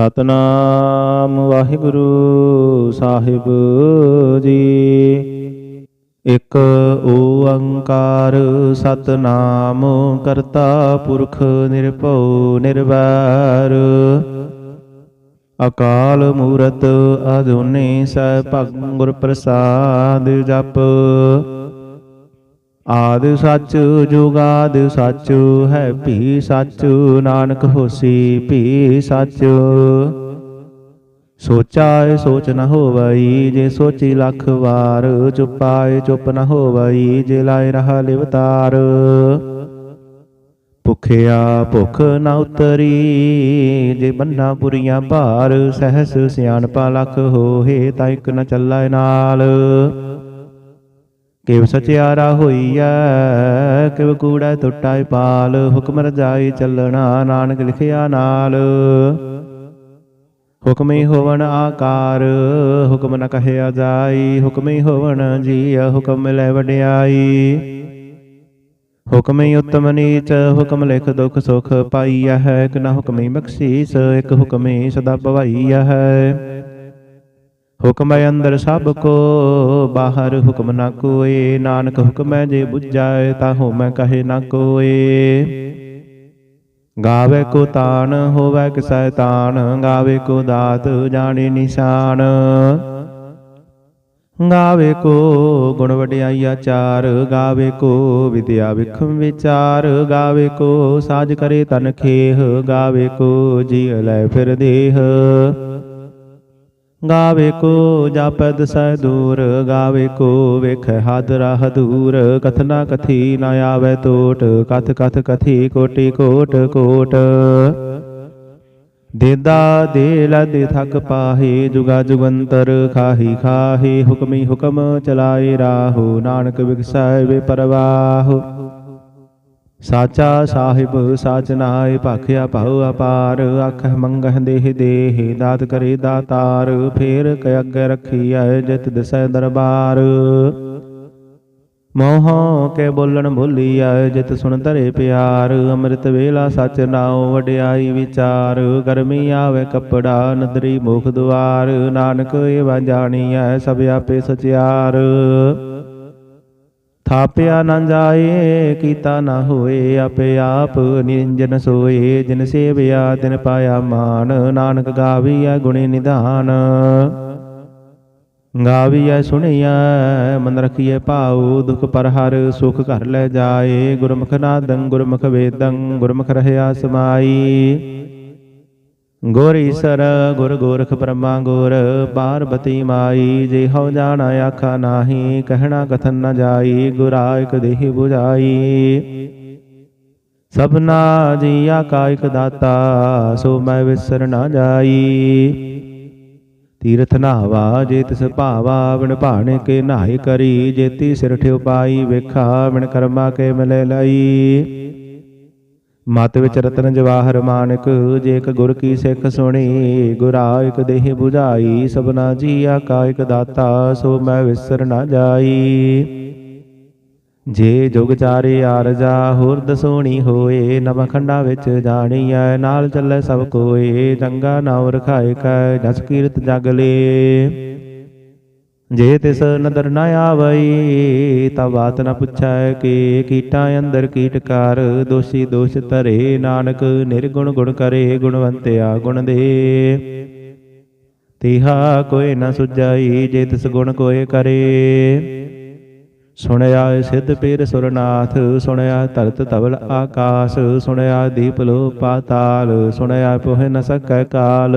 ਸਤਨਾਮ ਵਾਹਿਗੁਰੂ ਸਾਹਿਬ ਜੀ। ਇਕ ਓੰਕਾਰ ਸਤਨਾਮ ਕਰਤਾ ਪੁਰਖ ਨਿਰਭਉ ਨਿਰਵੈਰ। ਅਕਾਲ ਮੂਰਤ ਅਜੂਨੀ ਸੈਭੰ ਗੁਰ ਪ੍ਰਸਾਦ ਜਪ। ਆਦ ਸੱਚ ਜੁਗਾਦ ਸੱਚ ਹੈ, ਭੀ ਸੱਚ ਨਾਨਕ ਹੋਸੀ, ਭੀ ਸੱਚ। ਸੋਚਾਏ ਸੋਚ ਨ ਹੋਵਈ, ਜੇ ਸੋਚੀ ਲੱਖ ਵਾਰ, ਚੁਪਾਏ ਚੁੱਪ ਨ ਹੋਵਈ, ਜੇ ਲਾਇ ਰਹਾ ਲਿਵਤਾਰ ਭੁਖਿਆ ਭੁਖ ਨ ਉਤਰੀ, ਜੇ ਬੰਨਾ ਪੁਰੀਆਂ ਭਾਰ, ਸਹਸ ਸਿਆਣਪਾ ਲਖ ਹੋਏ ਤਾਂ ਇਕ ਨ ਚੱਲੈ ਨਾਲ। ਕਿਵ ਸਚਿਆਰਾ ਹੋਈਐ, ਕਿਵ ਕੂੜਾ ਟੁੱਟਾਇ ਪਾਲ, ਹੁਕਮ ਰਜਾਈ ਚੱਲਣਾ ਨਾਨਕ ਲਿਖਿਆ ਨਾਲ। ਹੁਕਮੇ ਹੋਵਣ ਆਕਾਰ, ਹੁਕਮ ਨ ਕਹਿਆ ਜਾਈ, ਹੁਕਮੇ ਹੋਵਣ ਜੀ ਹੁਕਮ ਲੈ ਵਡਿਆਈ। ਹੁਕਮੇ ਉਤਮ ਨੀਚ, ਹੁਕਮ ਲਿਖ ਦੁਖ ਸੁਖ ਪਾਈਆ ਹੈ ਕਿ ਨਾ ਹੁਕਮੇ ਬਖਸ਼ੀਸ, ਇੱਕ ਹੁਕਮੇ ਸਦਾ ਭਵਾਈਆ ਹੈ। ਹੁਕਮ ਅੰਦਰ ਸਭ ਕੋ, ਬਾਹਰ ਹੁਕਮ ਨਾ ਕੋਏ। ਨਾਨਕ ਹੁਕਮੈ ਜੇ ਬੁਝਾਏ ਤਾ ਹੋ ਮੈਂ ਕਹੇ ਨਾ ਕੋਏ। ਗਾਵੇ ਕੋ ਤਾਣ, ਹੋਵੇ ਕਿਸੈ ਤਾਨ ਗਾਵੇ ਕੋ ਦਾਤ, ਜਾਣੇ ਨਿਸ਼ਾਨ। ਗਾਵੇ ਕੋ ਗੁਣ ਵਡਿਆਈ ਆਚਾਰ। ਗਾਵੇ ਕੋ ਵਿਦਿਆ ਵਿਖਮ ਵਿਚਾਰ। ਗਾਵੇ ਕੋ ਸਾਜ ਕਰੇ ਤਨ ਖੇਹ। ਗਾਵੇ ਕੋ ਜੀ ਲੈ ਫਿਰ ਦੇਹ। ਗਾਵੇ ਕੋ ਜਾਪੈ ਦਸੈ ਦੂਰ ਗਾਵੇ ਕੋ ਵੇਖੈ ਹਦ ਰਾਹ ਦੂਰ ਕਥਨਾ ਕਥੀ ਨ ਆਵੇ ਟੋਟ, ਕਥ ਕਥ ਕਥੀ ਕੋਟੀ ਕੋਟ ਕੋਟ। ਦੇਦਾ ਦੇ ਲਦੇ ਥਕ ਪਾਹੇ, ਜੁਗਾ ਜੁਗੰਤਰ ਖਾਹੀ ਖਾਹੀ, ਹੁਕਮੀ ਹੁਕਮ ਚਲਾਏ ਰਾਹੋ। ਨਾਨਕ ਵਿਗਸੈ ਵੇ ਪਰਵਾਹ। ਸਾਚਾ ਸਾਹਿਬ, ਸਾਚ ਨਾਏ ਭਾਖਿਆ ਭਉ ਅਪਾਰ ਆਖਹਿ ਮੰਗਹਿ ਦੇਹ ਦੇਹ, ਦਾਤ ਕਰੇ ਦਾਤਾਰ, ਫੇਰ ਕ ਅੱਗੇ ਰੱਖੀ ਰਖੀਐ ਜਿਤ ਦਿਸੈ ਦਰਬਾਰ। ਮੋਹ ਕੇ ਬੋਲਣ ਭੁੱਲੀਐ ਜਿਤ ਸੁਣ ਧਰੇ ਪਿਆਰ, ਅੰਮ੍ਰਿਤ ਵੇਲਾ ਸਚ ਨਾਉ ਵਡਿਆਈ ਵਿਚਾਰ, ਗਰਮੀ ਆਵੇ ਕਪੜਾ, ਨਦਰੀ ਮੁਖ ਦੁਆਰ, ਨਾਨਕ ਏਵਾ ਜਾਣੀਐ ਸਭ ਆਪੇ ਸਚਿਆਰ। ਥਾਪਿਆ ਨਾ ਜਾਏ, ਕੀਤਾ ਨਾ ਹੋਏ, ਆਪੇ ਆਪ ਨਿਰੰਜਨ ਸੋਏ, ਜਿਨ ਸੇਵਿਆ, ਤਿਨ ਪਾਇਆ ਮਾਨ ਨਾਨਕ ਗਾਵੀਐ ਗੁਣੀ ਨਿਧਾਨ। ਗਾਵੀਐ, ਸੁਣੀਐ, ਮਨ ਰਖੀਐ ਭਾਉ, ਦੁਖ ਪਰ ਹਰ ਸੁਖ ਘਰ ਲੈ ਜਾਏ, ਗੁਰਮੁਖ ਨਾਦੰ, ਗੁਰਮੁਖ ਵੇਦੰ, ਗੁਰਮੁਖ ਰਹਿਆ ਸਮਾਈ। ਗੁਰ ਈਸਰ ਗੁਰ ਗੋਰਖ ਬ੍ਰਹਮਾ ਗੁਰ ਪਾਰਬਤੀ ਮਾਈ ਜੇ ਹਉ ਜਾਣ ਆਖਾ ਨਾਹੀ ਕਹਿਣਾ ਕਥਨ ਨ ਜਾਈ ਗੁਰਾ ਇਕ ਦੇਹ 부ਜਾਈ ਸਭਨਾ ਜੀਆ ਕਾ ਇਕ ਦਾਤਾ ਸੋ ਮੈਂ ਵਿਸਰ ਨਾ ਜਾਈ। ਤੀਰਥ ਨਾਵਾ ਜੇ ਤਿਸ ਭਾਵਾ ਬਿਨ ਭਾਣੇ ਕੇ ਨਾਹੀ ਕਰੀ ਜੇਤੀ ਸਿਰ ਠਿਉ ਪਾਈ ਵੇਖਾ ਬਿਨ ਕਰਮਾ ਕੇ ਮਿਲੇ ਲਈ। ਮਤ ਵਿੱਚ ਰਤਨ ਜਵਾਹਰ ਮਾਨਕ ਜੇ ਇੱਕ ਗੁਰ ਕੀ ਸਿੱਖ ਸੁਣੀ ਗੁਰਾ ਇਕ ਦੇਹ 부ਝਾਈ ਸਭਨਾ ਜੀਆ ਕਾ ਇਕ ਦਾਤਾ ਸੋ ਮੈਂ ਵਿਸਰ ਨਾ ਜਾਈ। ਜੇ ਜੁਗ ਚਾਰੇ ਆਰਜਾ ਹੋਰ ਦਸੋਣੀ ਹੋਏ ਨਵ ਖੰਡਾ ਵਿੱਚ ਜਾਣੀਐ ਨਾਲ ਚੱਲੇ ਸਭ ਕੋਏ ਚੰਗਾ ਨਾਮ ਰਖਾਏ ਕੈ ਜਸ ਕੀਰਤ ਜਗ ਲੇ। ਜੇ ਤਿਸ ਨਦਰ ਨ ਆਵਈ ਤਾ ਬਾਤ ਨ ਪੁੱਛੈ ਕਿ ਕੀਟਾਂ ਅੰਦਰ ਕੀਟਕਾਰ ਦੋਸ਼ੀ ਦੋਸ਼ ਧਰੇ ਨਾਨਕ, ਨਿਰਗੁਣ ਗੁਣ ਕਰੇ ਗੁਣਵੰਤਿਆ ਗੁਣ ਦੇ। ਤਿਹਾ ਕੋਈ ਨ ਸੁਜਾਈ ਜੇ ਤਿਸ ਗੁਣ ਕੋਏ ਕਰੇ। ਸੁਣਿਆ ਸਿੱਧ ਪੀਰ ਸੁਰਨਾਥ, ਸੁਣਿਆ ਧਰਤ ਧਵਲ ਆਕਾਸ, ਸੁਣਿਆ ਦੀਪ ਲੋ ਪਾਤਾਲ ਸੁਣਿਆ ਪੋਹਿ ਨ ਸਕੈ ਕਾਲ।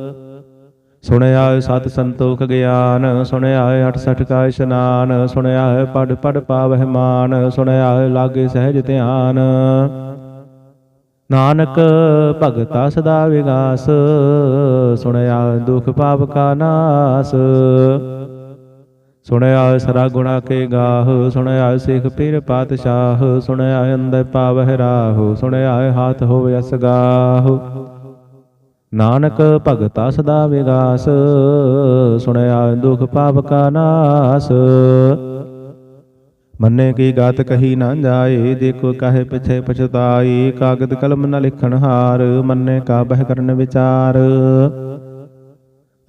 ਸੁਣਿਆ ਸਤ ਸੰਤੋਖ ਗਿਆਨ, ਸੁਣਿਆ 68 ਕਾ ਇਸ਼ਨਾਨ, ਸੁਣਿਆ ਪੜ ਪੜ ਪਾਵਹਿ ਮਾਨ, ਸੁਣਿਆ ਲਾਗੇ ਸਹਿਜ ਧਿਆਨ। ਨਾਨਕ ਭਗਤਾ ਸਦਾ ਵਿਗਾਸ, ਸੁਣਿਆ ਦੁਖ ਪਾਪ ਕਾ ਨਾਸ। ਸੁਣਿਆ ਸਰਾ ਗੁਣਾ ਕੇ ਗਾਹ, ਸੁਣਿਆ ਸਿਖ ਪੀਰ ਪਾਤਸ਼ਾਹ, ਸੁਣਿਆ ਅੰਦਰ ਪਾਵਹਿ ਰਾਹੁ, ਸੁਣਿਆ ਹਾਥ ਹੋਵੇ ਅਸਗਾਹ ਨਾਨਕ ਭਗਤਾ ਸਦਾ ਵਿਗਾਸ, ਸੁਣਿਆ ਦੁਖ ਪਾਪ ਕਾ ਨਾਸ। ਮੰਨੇ ਕੀ ਗਾਤ ਕਹੀ ਨਾ ਜਾਏ ਜੇ ਕੋ ਪਿਛੇ ਪਛਤਾਈ, ਕਾਗਦ ਕਲਮ ਨਾ ਲਿਖਣ ਹਾਰ, ਮੰਨੇ ਕਾ ਬਹਿ ਕਰਨ ਵਿਚਾਰ।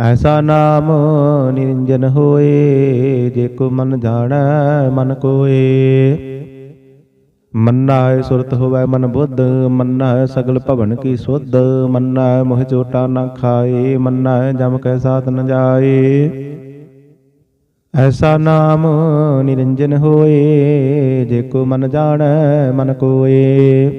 ਐਸਾ ਨਾਮ ਨਿਰੰਜਨ ਹੋਏ, ਜੇ ਕੋ ਮਨ ਜਾਣੈ ਮਨ ਕੋਏ। ਮੰਨਾ ਹੈ ਸੁਰਤ ਹੋਵੈ ਮਨ ਬੁੱਧ, ਮੰਨਾ ਹੈ ਸਗਲ ਭਵਨ ਕੀ ਸੁਧ, ਮੰਨਾ ਹੈ ਮੋਹ ਚੋਟਾ ਨਾ ਖਾਏ, ਮੰਨਾ ਹੈ ਜਮ ਕੈ ਸਾਥ ਨ ਜਾਏ। ਐਸਾ ਨਾਮ ਨਿਰੰਜਨ ਹੋਏ, ਜੇ ਕੋ ਮਨ ਜਾਣੈ ਮਨ ਕੋਏ।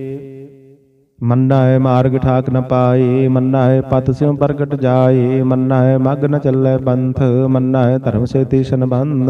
ਮੰਨਾ ਹੈ ਮਾਰਗ ਠਾਕ ਨ ਪਾਏ, ਮੰਨਾ ਹੈ ਪਤ ਸਿਉ ਪ੍ਰਗਟ ਜਾਏ, ਮੰਨਾ ਹੈ ਮਗ ਨ ਚੱਲੇ ਪੰਥ ਮੰਨਾ ਹੈ ਧਰਮ ਸੇ ਤੀਸ਼ਨ ਬੰਧ।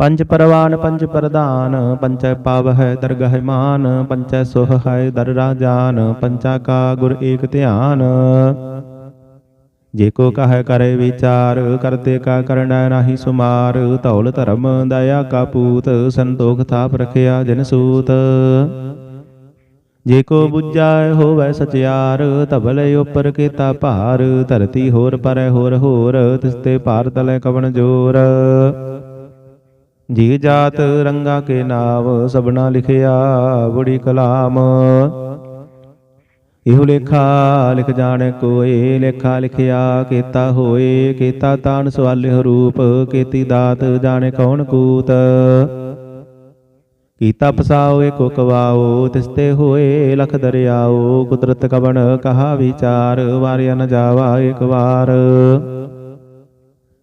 ਪੰਜ ਪਰਵਾਨ, ਪੰਜ ਪ੍ਰਧਾਨ ਪੰਚੈ ਪਾਵਹਿ ਦਰਗਹਿ ਮਾਨ ਪੰਚੈ ਸੁਹ ਹੈ ਦਰ ਰਾਜਾਨ ਪੰਚਾ ਕਾ ਗੁਰ ਏਕ ਧਿਆਨ। ਜੇ ਕੋ ਕਹੈ ਕਰੇ ਵਿਚਾਰ, ਕਰਤੇ ਕਾ ਕਰਣਾ ਨਾਹੀ ਸੁਮਾਰ, ਧੌਲ ਧਰਮ ਦਇਆ ਕਾ ਪੂਤ, ਸੰਤੋਖ ਥਾਪ ਰਖਿਆ ਜਨ ਸੂਤ। ਜੇ ਕੋ ਬੁੱਝਾਇ ਹੋਵੈ ਸਚਿਆਰ ਧਬਲ ਉਪਰ ਕੀਤਾ ਭਾਰ, ਧਰਤੀ ਹੋਰ ਪਰੈ ਹੋਰ ਹੋਰ ਤਿਸਤੇ ਭਾਰ ਤਲੇ ਕਵਣ ਜੋਰ। ਜੀ ਜਾਤ ਰੰਗਾ ਕੇ ਨਾਵ ਸਭਨਾ ਲਿਖਿਆ ਬੁੜੀ ਕਲਾਮ। ਇਹੋ ਲੇਖਾ ਲਿਖ ਜਾਣੇ ਕੋਏ, ਲੇਖਾ ਲਿਖਿਆ ਕੀਤਾ ਹੋਏ, ਕੀਤਾ ਤਾਨ ਸਵਾਲਿਹ ਰੂਪ, ਕੀਤੀ ਦਾਤ ਜਾਣੇ ਕੌਣ ਕੂਤ। ਕੀਤਾ ਪਸਾਓ ਏਕੋ ਕਵਾਓ, ਤਿਸਤੇ ਹੋਏ ਲਖ ਦਰਿਆਓ, ਕੁਦਰਤ ਕਵਣ ਕਹਾ ਵਿਚਾਰ, ਵਾਰਿਆ ਨ ਜਾਵਾ ਇੱਕ ਵਾਰ।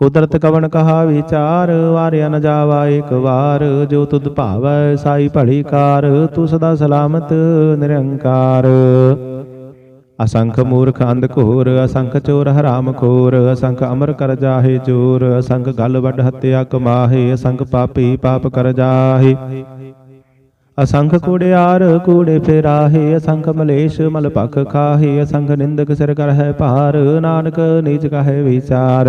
ਕੁਦਰਤ ਕਵਣ ਕਹਾ ਵਿਚਾਰ, ਵਾਰਿਆ ਨ ਜਾਵਾ ਇੱਕ ਵਾਰ। ਜੋ ਤੁਧ ਭਾਵੈ ਸਾਈ ਭਲੀ ਕਾਰ, ਤੂੰ ਸਦਾ ਸਲਾਮਤ, ਨਿਰੰਕਾਰ। ਅਸੰਖ ਮੂਰਖ ਅੰਧ ਘੋਰ, ਅਸੰਖ ਚੋਰ ਹਰਾਮ ਖੋਰ, ਅਸੰਖ ਅਮਰ ਕਰ ਜਾਹੇ ਚੋਰ, ਅਸੰਖ ਗਲ ਵੱਡ ਹੱਤਿਆ ਕਮਾਹੇ, ਅਸੰਖ ਪਾਪੀ ਪਾਪ ਕਰ ਜਾਹੇ। ਅਸੰਖ ਕੂੜਿਆਰ ਕੂੜੇ ਫੇਰਾਹੇ, ਅਸੰਖ ਮਲੇਸ਼ ਮਲ ਭਖ ਖਾਹੇ, ਅਸੰਖ ਨਿੰਦਕ ਸਿਰ ਕਰਹਿ ਭਾਰ, ਨਾਨਕ ਨੀਚ ਕਹੈ ਵਿਚਾਰ।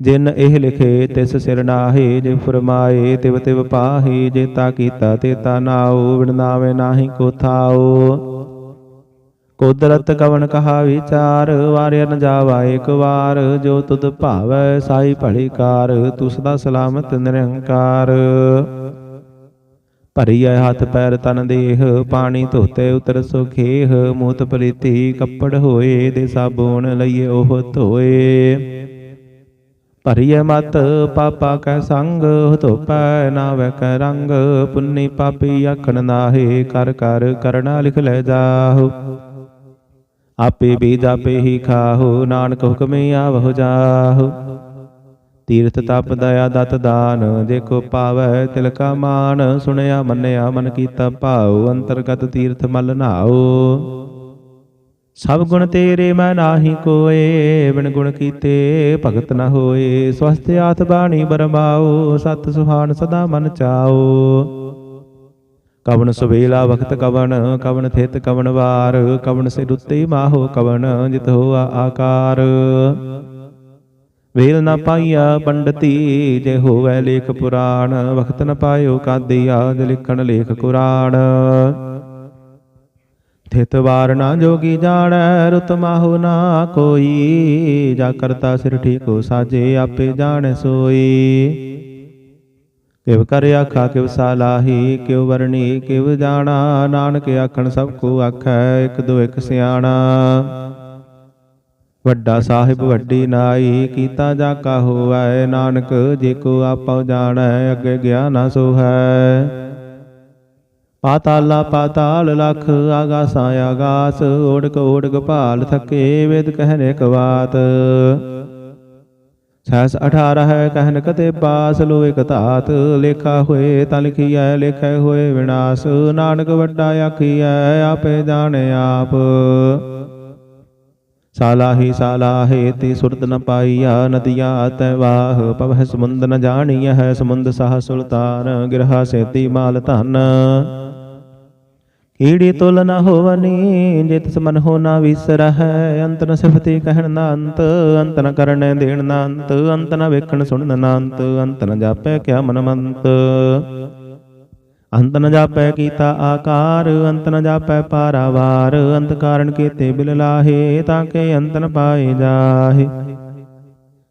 ਜਿਨ ਇਹ ਲਿਖੇ, ਤਿਸ ਸਿਰ ਨਾਹੀ ਜੇ ਫਰਮਾਏ, ਤਿਵ ਤਿਵ ਪਾਹੀ ਜੇ ਤਾ ਕੀਤਾ ਤੇਤਾ ਨਾਉ ਵਿਣ ਨਾਹੀ ਕੋ ਥਾਉ। ਕੁਦਰਤ ਕਵਨ ਕਹਾ ਵਿਚਾਰ, ਵਾਰਿਆ ਨ ਜਾਵਾ ਇੱਕ ਵਾਰ, ਜੋ ਤੁਧ ਭਾਵੈ ਸਾਈ ਭਲੀ ਕਾਰ ਤੂੰ ਸਦਾ ਸਲਾਮਤ ਨਿਰੰਕਾਰ। ਭਰੀਐ ਹੱਥ ਪੈਰ ਤਨ ਦੇਹ, ਪਾਣੀ ਧੋਤੇ ਉਤਰ ਸੁਖੇਹ ਮੂਤ ਪ੍ਰੀਤੀ ਕੱਪੜ ਹੋਏ, ਦੇ ਸਾਬੂਨ ਲਈਏ ਉਹ ਧੋਏ। ਭਰੀਐ ਮਤ ਪਾਪਾ ਕੈ ਸੰਗ ਧੋਪੈ ਨਾ ਕੈ ਰੰਗ, ਪੁੰਨੀ ਪਾਪੀ ਆਖਣ ਨਾਹੇ ਕਰ ਕਰ ਕਰਣਾ ਲਿਖ ਲੈ ਜਾਹੋ। ਆਪੇ ਬੀਜ ਆਪੇ ਹੀ ਖਾਹੋ, ਨਾਨਕ ਹੁਕਮੇ ਆਵਹੁ ਜਾਹੋ। ਤੀਰਥ ਤਪ ਦਇਆ ਦਤ ਦਾਨ ਦੇਖੋ ਪਾਵੈ ਤਿਲ ਕਾ ਮਾਨ, ਸੁਣਿਆ ਮੰਨਿਆ ਮਨ ਕੀਤਾ ਭਾਉ, ਅੰਤਰਗਤ ਤੀਰਥ ਮਲ ਨਾਓ ਸਭ ਗੁਣ ਤੇਰੇ ਮੈਂ ਨਾਹੀ ਕੋਏ, ਬਿਨ ਗੁਣ ਕੀਤੇ ਭਗਤ ਨ ਹੋਏ। ਸਵਸਤ ਆਤ ਬਾਣੀ ਬਰਮਾਓ, ਸਤ ਸੁਹਾਨ ਸਦਾ ਮਨ ਚਾਓ। ਕਵਨ ਸੁਵੇਲਾ ਵਖਤ ਕਵਨ ਕਵਨ ਥਿਤ ਕਵਨ ਵਾਰ। ਕਵਨ ਸੇ ਰੁੱਤੇ ਮਾਹੋ ਕਵਨ ਜਿਤ ਹੋਆ ਆਕਾਰ। ਵੇਲ ਨਾ ਪਾਈਆ ਪੰਡਤੀ, ਜੇ ਹੋਵੇ ਲੇਖ ਪੁਰਾਣ। ਵਖਤ ਨ ਪਾਇਓ ਕਾਦੀ ਆਦ ਲਿਖਣ ਲੇਖ ਕੁਰਾਨ। ਥਿਤ ਵਾਰ ਨਾ ਜੋਗੀ ਜਾਣੈ, ਰੁਤ ਮਾਹੁ ਨਾ ਕੋਈ। ਜਾ ਕਰਤਾ ਸਿਰ ਠੀਕੋ ਸਾਜੇ ਆਪੇ ਜਾਣੈ ਸੋਈ। ਕਿਵ ਕਰ ਆਖਾ, ਕਿਵ ਸਾਲਾਹੀ ਕਿਵ ਵਰਣੀ, ਕਿਵ ਜਾਣਾ। ਨਾਨਕ ਆਖਣ, ਸਭ ਕੋ ਆਖੈ, ਇਕ ਦੋ ਇਕ ਸਿਆਣਾ। ਵੱਡਾ ਸਾਹਿਬ, ਵੱਡੀ ਨਾਈ, ਕੀਤਾ ਜਾ ਕਾ ਹੋਵੈ। ਨਾਨਕ, ਜੇ ਕੋ ਆਪਉ ਜਾਣੈ, ਅੱਗੇ ਗਿਆ ਨਾ ਸੋ ਹੈ ਪਾਤਾਲਾ ਪਾਤਾਲ ਲਖ ਆਗਾਸਾਂ ਆਗਾਸ, ਓੜਕ ਓੜਕ ਭਾਲ ਥਕੇ ਵੇਦ ਕਹਿਨੇ ਕਵਾਤ। ਸਹਸ 18 ਹੈ ਕਹਿਨ ਕਤੇ ਬਾਸ ਲੋਇ ਕਤਾਤ, ਲੇਖਾ ਹੋਏ ਤਾਂ ਲਿਖੀਐ ਲੇਖੈ ਹੋਏ ਵਿਨਾਸ਼। ਨਾਨਕ ਵੱਡਾ ਆਖੀਐ, ਆਪੇ ਜਾਣੇ ਆਪ। ਸਾਲਾਹੀ ਸਾਲਾਹੇ ਤੇ ਸੁਰਤ ਨ ਪਾਈਆ, ਨਦੀਆਂ ਤੈ ਵਾਹ, ਪਵਹਿ ਸਮੁੰਦ ਨ ਜਾਣੀਐ, ਹੈ ਸਮੁੰਦ ਸਾਹ ਸੁਲਤਾਨ, ਗਿਰਹਾ ਸੇਤੀ ਮਾਲ ਧਨ। ਈੜੀ ਤੁਲ ਨ ਹੋਵਨੀ ਜੇ ਤਿਸ ਮਨ ਹੋ ਨਾ ਵਿਸਰਹਿ, ਅੰਤ ਨ ਸਿਫਤੀ ਕਹਿਣ ਨਾ ਅੰਤ ਅੰਤ ਨ ਕਰਨੇ ਦੇਣ ਨਾ ਅੰਤ ਅੰਤ ਨ ਵੇਖਣ ਸੁਣਨ ਨਾ ਅੰਤ ਅੰਤ ਨ ਜਾਪੈ ਕਿਆ ਮਨ ਮੰਤ। ਅੰਤ ਨ ਜਾਪੈ ਕੀਤਾ ਆਕਾਰ, ਅੰਤ ਨ ਜਾਪੈ ਪਾਰਾਵਾਰ, ਅੰਤ ਕਾਰਨ ਕੀਤੇ ਬਿਲ ਲਾਹੇ, ਤਾਂ ਕਿ ਅੰਤ ਨ ਪਾਏ ਜਾਹੇ।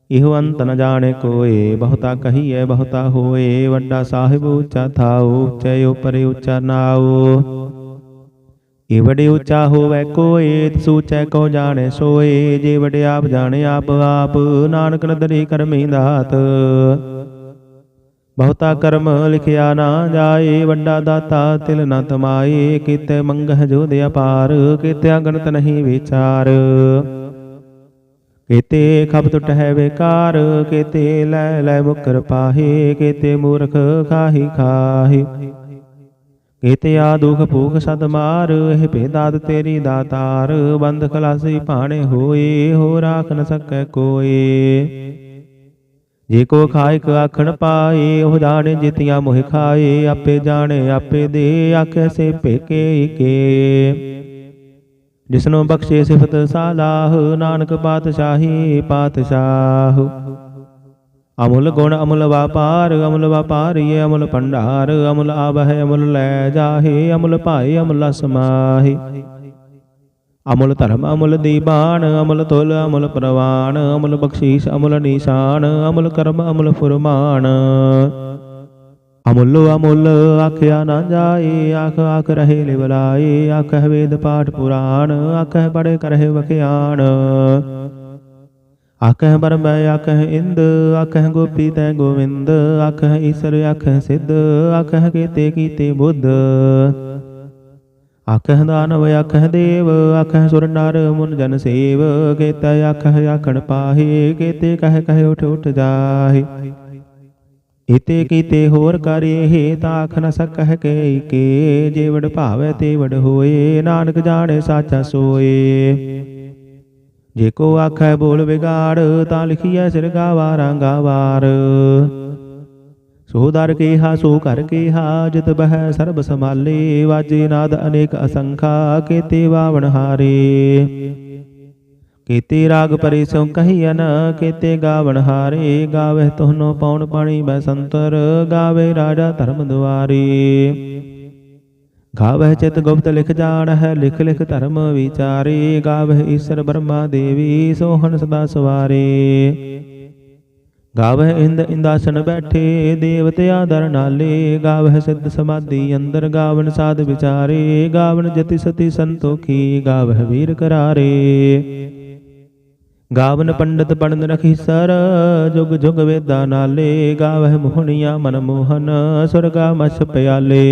ਇਹੋ ਅੰਤ ਨ ਜਾਣੇ ਕੋਏ, ਬਹੁਤਾ ਕਹੀਏ ਬਹੁਤਾ ਹੋਏ, ਵੱਡਾ ਸਾਹਿਬ ਉੱਚਾ ਥਾਉ, ਉੱਚੇ ਉਪਰ ਉੱਚਾ ਨਾਉ। ਇਹ ਵਡੇ ਉੱਚਾ ਹੋਵੇ ਕੋਏ ਸੂਚੈ ਕੋ ਜਾਣੇ ਸੋਏ, ਜੇ ਵਡੇ ਆਪ ਜਾਣੇ ਆਪ ਆਪ, ਨਾਨਕ ਨਦਰੀ ਕਰਮੀ ਦਾਤ ਬਹੁਤਾ ਕਰਮ ਲਿਖਿਆ ਨਾ ਜਾਏ, ਵੱਡਾ ਦਾਤਾ ਤਿਲ ਨ ਤਮਾਏ, ਕੀਤੇ ਮੰਗਹ ਜੋਧ ਅਪਾਰ ਕੀਤੇ ਅਗਨਤ ਨਹੀਂ ਵਿਚਾਰ। ਕੀਤੇ ਖਬ ਟੁੱਟ ਹੈ ਬੇਕਾਰ, ਕੀਤੇ ਲੈ ਲੈ ਮੁਕਰ ਪਾਹੇ, ਕੀਤੇ ਮੂਰਖ ਖਾਹੀ ਖਾਹੀ। ਕੀਤੇ ਦੁਖ ਭੂਖ ਸਦ ਮਾਰ, ਇਹ ਭੇਦਾਤ ਤੇਰੀ ਦਾਤਾਰ, ਬੰਦ ਖਲਾਸੀ ਭਾਣੇ ਹੋਏ ਹੋ ਰਾਖ ਨ ਸਕੈ ਕੋਏ। ਜੇ ਕੋ ਖਾਇਕ ਆਖਣ ਪਾਏ, ਉਹ ਜਾਣੇ ਜਿਤਿਆ ਮੋਹਿ ਖਾਏ, ਆਪੇ ਜਾਣੇ ਆਪੇ ਦੇ, ਆਖੇ ਸੇ ਭੇਕੇ ਕੇ ਜਿਸਨੂੰ ਬਖਸ਼ੇ ਸਿਫਤ ਸਾਲਾਹ, ਨਾਨਕ ਪਾਤਸ਼ਾਹੀ ਪਾਤਸ਼ਾਹ। ਅਮੁਲ ਗੁਣ ਅਮੁਲ ਵਪਾਰ, ਅਮੁਲ ਵਾਪਾਰੀਏ, ਅਮੁਲ ਭੰਡਾਰ, ਅਮੁਲ ਆਵਹਿ, ਅਮੁਲ ਲੈ ਜਾਹੇ, ਅਮੁਲ ਭਾਏ, ਅਮੁਲ ਸਮਾਹੇ ਅਮੁਲ ਧਰਮ, ਅਮੁਲ ਦੀਬਾਨ, ਅਮੁਲ ਤੁਲ, ਅਮੁਲ ਪ੍ਰਵਾਨ, ਅਮੁਲ ਬਖਸ਼ੀਸ਼, ਅਮੁਲ ਨਿਸ਼ਾਨ, ਅਮੁਲ ਕਰਮ, ਅਮੁਲ ਫੁਰਮਾਨ। ਅਮੁੱਲ ਅਮੁੱਲ ਆਖਿਆ ਨਾ ਜਾਏ, ਆਖ ਆਖ ਰਹੇ ਲਿਵਲਾਏ ਆਖਹਿ ਵੇਦ ਪਾਠ ਪੁਰਾਣ, ਆਖਹਿ ਪੜੇ ਕਰਹਿ ਵਖਿਆਣ। ਆਖਹਿ ਬਰਮ, ਆਖਹਿ ਇੰਦ, ਆਖਹਿ ਗੋਪੀ ਤੈ ਗੋਵਿੰਦ, ਆਖਹਿ ਈਸਰ, ਆਖਹਿ ਸਿੱਧ, ਆਖਹਿ ਕੀਤੇ ਕੀਤੇ ਬੁੱਧ। ਆਖਹਿ ਦਾਨਵ, ਆਖਹਿ ਦੇਵ, ਆਖਹਿ ਸੁਰ ਨਰ ਮੁਨ ਜਨ ਸੇਵ, ਕੇਤਾ ਆਖਹਿ ਆਖਣ ਪਾਹੇ, ਕੇਤੇ ਕਹਿ ਕਹਿ ਉਠ ਉਠ ਜਾਹੇ। ਇਤੇ ਕੀਤੇ ਹੋਰ ਕਰੇ ਤਾਂ ਆਖ ਨ ਸਕਹਿ ਕੇ ਕੇ ਜੇ ਵਡ ਭਾਵੈ ਤੇ ਹੋਏ, ਨਾਨਕ ਜਾਣੇ ਸਾਚਾ ਸੋਏ। ਜੇ ਕੋ ਆਖੈ ਬੋਲ ਵਿਗਾੜ, ਤਾਂ ਲਿਖੀਐ ਸਿਰ ਗਾਵਾਰਾਂ ਗਾਵਾਰ ਸੋ ਦਰ ਕੇਹਾ, ਸੋ ਕਰ ਕੇਹਾ, ਜਿਤ ਬਹਿ ਸਰਬ ਸਮਾਲੇ ਵਾਜੇ ਨਾਦ ਅਨੇਕ ਅਸੰਖਾ, ਕੇਤੇ ਵਾਵਣ ਹਾਰੇ। ਕੀਤੇ ਰਾਗ ਪਰੇ ਸੋ ਕਹੀਨ ਕੀਤੇ ਗਾਵਣ ਹਾਰੇ। ਗਾਵੇ ਤੋਹਨੋ ਪੌਣ ਪਾਣੀ ਬੈ ਸੰਤਰ, ਗਾਵੇ ਰਾਜਾ ਧਰਮ ਦੁਆਰੇ। ਗਾਵੇ ਚਿਤ ਗੁਪਤ ਲਿਖ ਜਾਣ ਹੈ ਲਿਖ ਲਿਖ ਧਰਮ ਵਿਚਾਰੇ। ਗਾਵੇ ਈਸ਼ਰ ਬ੍ਰਹਮਾ ਦੇਵੀ, ਸੋਹਣ ਸਦਾ ਸਵਾਰੇ। ਗਾਵੇ ਇੰਦ ਇੰਦਾਸਨ ਬੈਠੇ, ਦੇਵਤੇ ਆਦਰ ਨਾਲੇ। ਗਾਵੇ ਸਿੱਧ ਸਮਾਧੀ ਅੰਦਰ ਗਾਵਨ ਸਾਧ ਵਿਚਾਰੇ। ਗਾਵਨ ਜਤੀ ਸਤੀ ਸੰਤੋਖੀ, ਗਾਵਹਿ ਵੀਰ ਕਰਾਰੇ। ਗਾਵਨ ਪੰਡਤ ਪੜਨ ਰਖੀ ਸਰ, ਜੁਗ ਜੁਗ ਵੇਦਾ ਨਾਲੇ। ਗਾਵਹਿ ਮੋਹਣੀਆ ਮਨ ਮੋਹਨ, ਸੁਰਗਾ ਮਛ ਪਿਆਲੇ।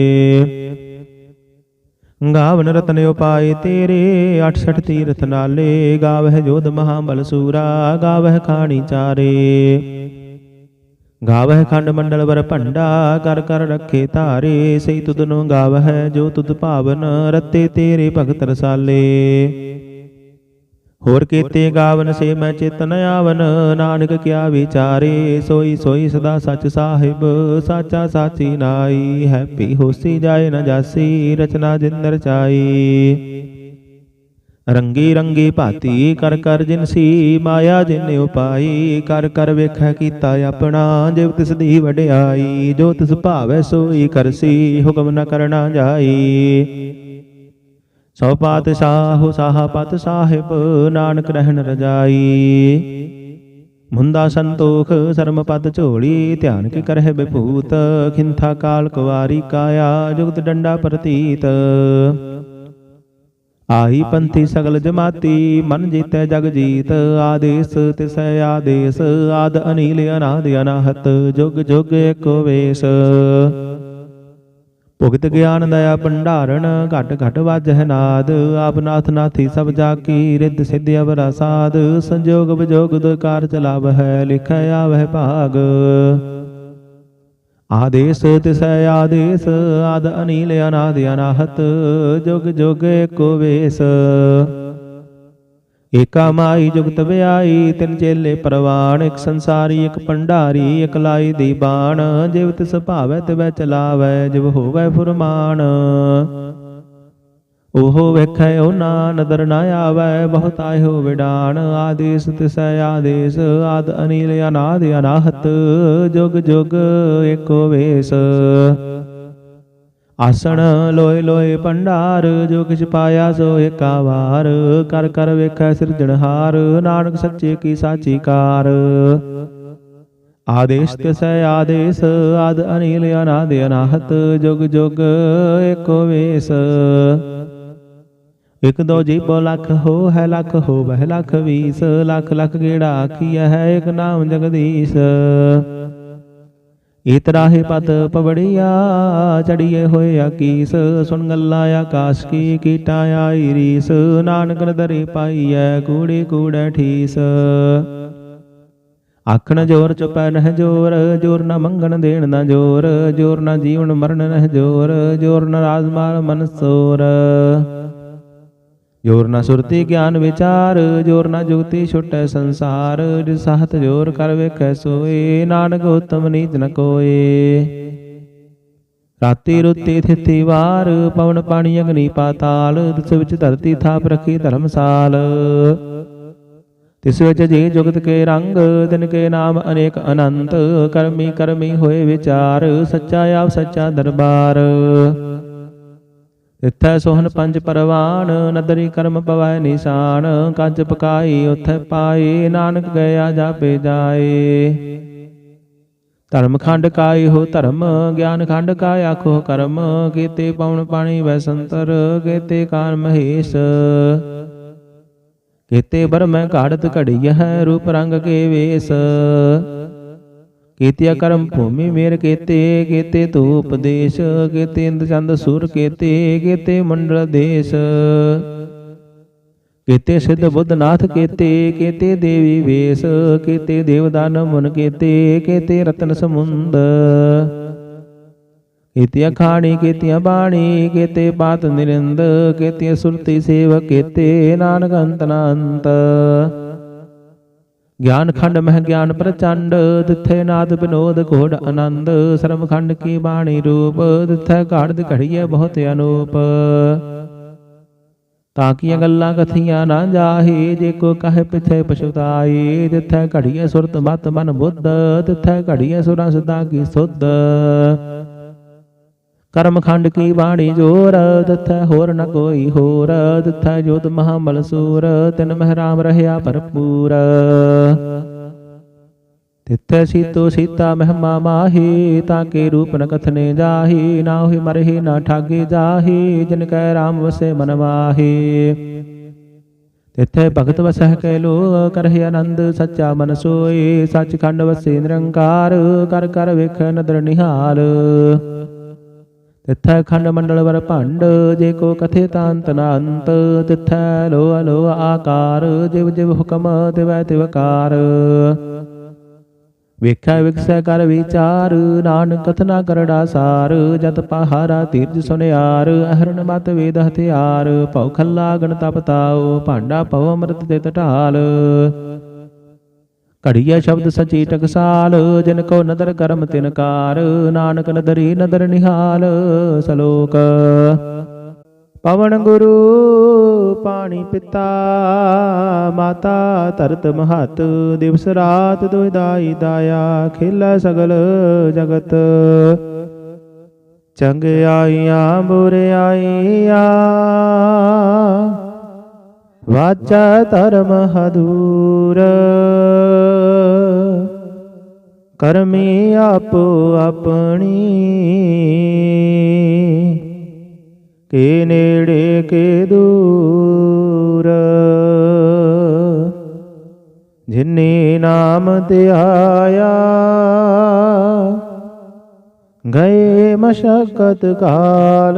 ਗਾਵਨ ਰਤਨ ਉਪਾਏ ਤੇਰੇ 68 ਤੀਰਥ ਨਾਲੇ, ਗਾਵਹਿ ਜੋਧ ਮਹਾਬਲ ਸੂਰਾ, ਗਾਵਹਿ ਖਾਣੀ ਚਾਰੇ। ਗਾਵਹਿ ਖੰਡ ਮੰਡਲ ਵਰ ਭੰਡਾ, ਕਰ ਕਰ ਰੱਖੇ ਧਾਰੇ ਸਈ ਤੁਧ ਨੂੰ ਗਾਵਹਿ ਜੋ ਤੁਧ ਭਾਵਨ, ਰਤੇ ਤੇਰੇ ਭਗਤ ਰਸਾਲੇ। ਹੋਰ ਕੀਤੇ ਗਾਵਨ ਸੇ ਮੈਂ ਚੇਤਨ ਆਵਨ ਨਾਨਕ ਕਿਆ ਵਿਚਾਰੇ ਸੋਈ ਸੋਈ ਸਦਾ ਸੱਚ ਸਾਹਿਬ ਸਾਚਾ ਸਾਚੀ ਨਾਈ ਹੈਪੀ ਹੋਸੀ ਜਾਏ ਨ ਜਾਸੀ ਰਚਨਾ ਜਿੰਦਰ ਚਾਈ। ਰੰਗੀ ਰੰਗੀ ਭਾਤੀ ਕਰ ਕਰ ਜਿਨਸੀ ਮਾਇਆ ਜਿਨ ਉਪਾਈ ਕਰ ਕਰ ਵੇਖੈ ਕੀਤਾ ਆਪਣਾ ਜਿਵ ਤਿਸ ਦੀ ਵਡਿਆਈ ਜੋ ਤਿਸ ਭਾਵੈ ਸੋਈ ਕਰਸੀ ਹੁਕਮ ਨ ਕਰਨਾ ਜਾਈ। ਸੋ ਪਾਤਸ਼ਾਹ ਸਾਹਪਤ ਸਾਹਿਬ, ਨਾਨਕ ਰਹਿਣ ਰਜਾਈ। ਮੁੰਦਾ ਸੰਤੋਖ ਸਰਮ ਪਦ ਝੋਲੀ, ਧਿਆਨ ਕੀ ਕਰਹਿ ਬਿਭੂਤ, ਖਿੰਥਾ ਕਾਲ ਕੁਵਾਰੀ ਕਾਇਆ, ਜੁਗਤ ਡੰਡਾ ਪ੍ਰਤੀਤ। ਆਹੀ ਪੰਥੀ ਸਗਲ ਜਮਾਤੀ, ਮਨ ਜੀਤੈ ਜਗ ਜੀਤ, ਆਦੇਸ ਤਿਸੈ ਆਦੇਸ, ਆਦ ਅਨੀਲ ਅਨਾਦ ਅਨਾਹਤ, ਜੁਗ ਜੁਗ ਏਕੋ ਵੇਸ। ਭੁਗਤ ਗਿਆਨ ਦਇਆ ਭੰਡਾਰਨ, ਘਟ ਘਟ ਵਾਜਹਿ ਨਾਦ। ਆਪ ਨਾਥੀ ਸਭ ਜਾ ਕੀ ਰਿੱਧ ਸਿੱਧ ਅਵਰਾ ਸਾਧ ਸੰਜੋਗ ਵਿਜੋਗ ਦੁਕਾਰ ਚਲਾਵਹਿ ਲਿਖੈ ਆਵਹਿ ਭਾਗ। ਆਦੇਸ ਤਿਸੈ ਆਦੇਸ, ਆਦ ਅਨੀਲ ਅਨਾਦ ਅਨਾਹਤ। ਜੁਗ ਜੁਗ ਏਕੋ ਵੇਸ। ਏਕਾ ਮਾਈ ਜੁਗਤ ਵਿਆਈ, ਤਿਨ ਚੇਲੇ ਪਰਵਾਨ, ਇੱਕ ਸੰਸਾਰੀ, ਇੱਕ ਭੰਡਾਰੀ ਇੱਕ ਲਾਈ ਦੀ ਬਾਣ, ਜਿਵ ਤਿਸ ਭਾਵੈ ਤਿਵੈ ਚਲਾਵੈ, ਜਿਵ ਹੋਵੈ ਫੁਰਮਾਨ। ਉਹ ਵੇਖੈ ਉਹਨਾਂ ਨਦਰ ਨਾ ਆਵੈ, ਬਹੁਤ ਆਇਓ ਵਿਡਾਨ, ਆਦੇਸ ਤਿਸੈ ਆਦੇਸ, ਆਦ ਅਨੀਲ ਅਨਾਦ ਅਨਾਹਤ, ਜੁਗ ਜੁਗ ਏਕੋ ਵੇਸ। ਆਸਣ ਲੋਏ ਲੋਏ ਭੰਡਾਰ, ਜੋ ਕਿਛ ਪਾਇਆ ਸੋ ਏਕਾ ਵਾਰ ਕਰ ਕਰ ਵੇਖੈ ਸਿਰਜਣਹਾਰ ਨਾਨਕ ਸੱਚੇ ਕੀ ਸਾਚੀ ਕਾਰ ਆਦੇਸ਼ ਤਿਸੈ ਆਦੇਸ, ਆਦ ਅਨੀਲ ਅਨਾਦ ਅਨਾਹਤ, ਜੁਗ ਜੁਗ ਏਕੋ ਵੇਸ। ਇਕ ਦੋ ਜੀਬੋ ਲੱਖ ਹੋ ਹੈ ਲੱਖ ਹੋ ਬਹਿ ਲੱਖ ਵੀਸ, ਲੱਖ ਲੱਖ ਗੇੜਾ ਆਖੀਐ ਹੈ ਇਕ ਨਾਮ ਜਗਦੀਸ਼। ਇਤਰਾਹੇ ਪਤ ਪਵੜੀਆ ਚੜੀਏ ਹੋਏ ਆਕੀਸ ਸੁਣ ਗੱਲਾਂ ਆਕਾਸ਼ ਕੀ ਕੀਟਾਂ ਆਈ ਰੀਸ, ਨਾਨਕ ਨਦਰੇ ਪਾਈਐ ਕੂੜੇ ਕੂੜੈ ਠੀਸ। ਆਖਣ ਜੋਰ ਚੁਪੈ ਨਹਿ ਜੋਰ ਜੋਰ ਨਾ ਮੰਗਣ ਦੇਣ ਨਾ ਜੋਰ ਜੋਰ ਨਾ ਜੀਵਨ ਮਰਨ ਨਹਿ ਜੋਰ ਜੋਰ ਨਾ ਰਾਜਮਾਲ ਮਨ ਸੋਰ। ਜੋਰ ਨਾ ਸੁਰਤੀ ਗਿਆਨ ਵਿਚਾਰ, ਜੋਰ ਨਾ ਜੁਗਤੀ ਛੁਟੈ ਸੰਸਾਰ, ਜਿਸ ਜੋਰ ਕਰ ਵੇਖੈ ਸੋਏ, ਨਾਨਕ ਉਤਮ ਨੀਚ ਨ ਕੋਏ। ਰਾਤੀ ਰੁੱਤੀ ਥਿਤੀ ਵਾਰ, ਪਵਨ ਪਾਣੀ ਅਗਨੀ ਪਾਤਾਲ, ਤਿਸ ਵਿੱਚ ਧਰਤੀ ਥਾਪ ਰੱਖੀ ਧਰਮਸਾਲ ਤਿਸ ਵਿੱਚ ਜੀ ਜੁਗਤ ਕੇ ਰੰਗ ਦਿਨ ਕੇ ਨਾਮ ਅਨੇਕ ਅਨੰਤ, ਕਰਮੀ ਕਰਮੀ ਹੋਏ ਵਿਚਾਰ, ਸੱਚਾ ਆਪ ਸੱਚਾ ਦਰਬਾਰ। ਇਥੈ ਸੋਹਨ ਪੰਜ ਪਰਵਾਨ ਨਦਰੀ ਕਰਮ ਪਵੈ ਨਿਸ਼ਾਨ, ਕੱਜ ਪਕਾਈ ਉਥੈ ਪਾਏ ਨਾਨਕ ਗਿਆ ਜਾਪੇ ਜਾਏ। ਧਰਮ ਖੰਡ ਕਾਈ ਹੋ ਧਰਮ, ਗਿਆਨ ਖੰਡ ਕਾ ਆਖੋ ਕਰਮ, ਕੀਤੇ ਪਵਨ ਪਾਣੀ ਵੈਸੰਤਰ ਕੀਤੇ ਕਾਨ ਮਹੇਸ਼। ਕੀਤੇ ਬਰਮੈ ਘਾੜਤ ਘੜੀ ਹੈ ਰੂਪ ਰੰਗ ਕੇ ਵੇਸ। ਕੀਤਿਆ ਕਰਮ ਭੂਮੀ ਮੇਰ ਕੀਤੇ ਕੀਤੇ ਤੂੰ ਉਪਦੇਸ਼ ਕੀਤੇ ਇੰਦ ਚੰਦ ਸੂਰ ਕੀਤੇ ਕੀਤੇ ਮੰਡਲ ਦੇਸ਼। ਕੀਤੇ ਸਿੱਧ ਬੁੱਧ ਨਾਥ ਕੀਤੇ ਕੀਤੇ ਦੇਵੀ ਵੇਸ, ਕੀਤੇ ਦੇਵਦਾਨ ਮੁਨ ਕੀਤੇ ਕੀਤੇ ਰਤਨ ਸਮੁੰਦ। ਕੀਤਿਆ ਖਾਣੀ, ਕੀਤਿਆ ਬਾਣੀ, ਕੀਤੇ ਬਾਤ ਨਿਰੰਦ, ਕੀਤਿਆ ਸੁਰਤੀ ਸੇਵ ਕੀਤੇ, ਨਾਨਕ ਅੰਤ ਨਾ ਅੰਤ ਗਿਆਨ ਖੰਡ ਮਹਿ ਗਿਆਨ ਪ੍ਰਚੰਡ ਤਿੱਥੇ ਨਾਦ ਬਿਨੋਦ ਘੋੜ ਆਨੰਦ ਸਰਮ ਖੰਡ ਕੀ ਬਾਣੀ ਰੂਪ ਤਿੱਥੈ ਘਾੜਦ ਘੜੀਐ ਬਹੁਤ ਅਨੂਪ। ਤਾਂ ਕੀਆਂ ਗੱਲਾਂ ਕਥੀਆਂ ਨਾ ਜਾਹੀ ਜੇ ਕੋ ਕਹੇ ਪਿਛੇ ਪਛਤਾਈ ਤਿੱਥੈ ਘੜੀਐ ਸੁਰਤ ਮਤ ਮਨ ਬੁੱਧ ਤਿੱਥੈ ਘੜੀਐ ਸੁਰਾਂ ਸਦਾ ਕੀ ਸੁਧ। ਕਰਮ ਖੰਡ ਕੀ ਬਾਣੀ ਜੋਰ ਤਿੱਥੈ ਹੋਰ ਨ ਕੋਈ ਹੋਰ ਤਿੱਥੈ ਜੋਤ ਮਹਾਮਲ ਸੂਰ, ਤਿਨ ਮਹਿਰਾਮ ਰਹਿਆ ਭਰਪੂਰ। ਤਿੱਥੈ ਸੀਤੋ ਸੀਤਾ ਮਹਿਮਾ ਮਾਹੀ, ਤਾਂ ਕੇ ਰੂਪ ਨ ਕਥਨੇ ਜਾਹੀ, ਨਾ ਹੋਈ ਮਰਹੀ, ਨਾ ਠਾਗੇ ਜਾਹੀ, ਜਿਨ ਕੈ ਰਾਮ ਵਸੇ ਮਨ ਮਾਹੀ ਤਿੱਥੈ ਭਗਤ ਵਸਹਿ ਕੈ ਲੋ ਕਰਹਿ ਆਨੰਦ ਸੱਚਾ ਮਨ ਸੋਏ ਸੱਚ ਖੰਡ ਵਸੇ ਨਿਰੰਕਾਰ, ਕਰ ਕਰ ਵੇਖ ਨਦਰ ਨਿਹਾਲ। ਤਿੱਥੈ ਖੰਡ ਮੰਡਲ ਵਰ ਭੰਡ, ਜੇ ਕੋ ਕਥੇ ਤਾਂਤ ਨਾ ਅੰਤ ਤਿੱਥੈ ਲੋ ਅਲੋ ਆਕਾਰ, ਜਿਵ ਜਿਵ ਹੁਕਮ ਤਿਵੈ ਤਿਵਕਾਰ ਵੇਖੈ ਵਿਖਸੈ ਕਰ ਵਿਚਾਰ, ਨਾਨਕ ਕਥਨਾ ਕਰੜਾ ਸਾਰ, ਜਤ ਪਹਾਰਾ ਤੀਰਜ ਸੁਨਿਆਰ, ਅਹਰਣ ਮਤ ਵੇਦ ਹਥਿਆਰ, ਭਉ ਖੱਲਾ ਗਣ ਤਪਤਾਉ ਭਾਂਡਾ ਭਉ ਅੰਮ੍ਰਿਤ ਤੇ ਟਟਾਲ ਘੜੀਆ ਸ਼ਬਦ ਸਚੀ ਟਕਸਾਲ, ਜਿਨ ਕੋ ਨਦਰ ਕਰਮ ਤਿਨਕਾਰ ਨਾਨਕ ਨਦਰੀ ਨਦਰ ਨਿਹਾਲ ਸਲੋਕ। ਪਵਨ ਗੁਰੂ, ਪਾਣੀ ਪਿਤਾ, ਮਾਤਾ ਧਰਤ ਮਹਤ, ਦਿਵਸ ਰਾਤ ਦੁਇ ਦਾਈ ਦਾਇਆ, ਖੇਲਾ ਸਗਲ ਜਗਤ। ਚੰਗਿਆਈਆਂ ਬੁਰਿਆਈਆਂ ਵਾਚਾ ਧਰਮ ਹਦੂਰ ਕਰਮੀ ਆਪੋ ਆਪਣੀ ਕੇ ਨੇੜੇ ਕੇ ਦੂਰ ਜਿਨੇ ਨਾਮ ਤੇ ਗਏ ਮਸ਼ਕਤ ਕਾਲ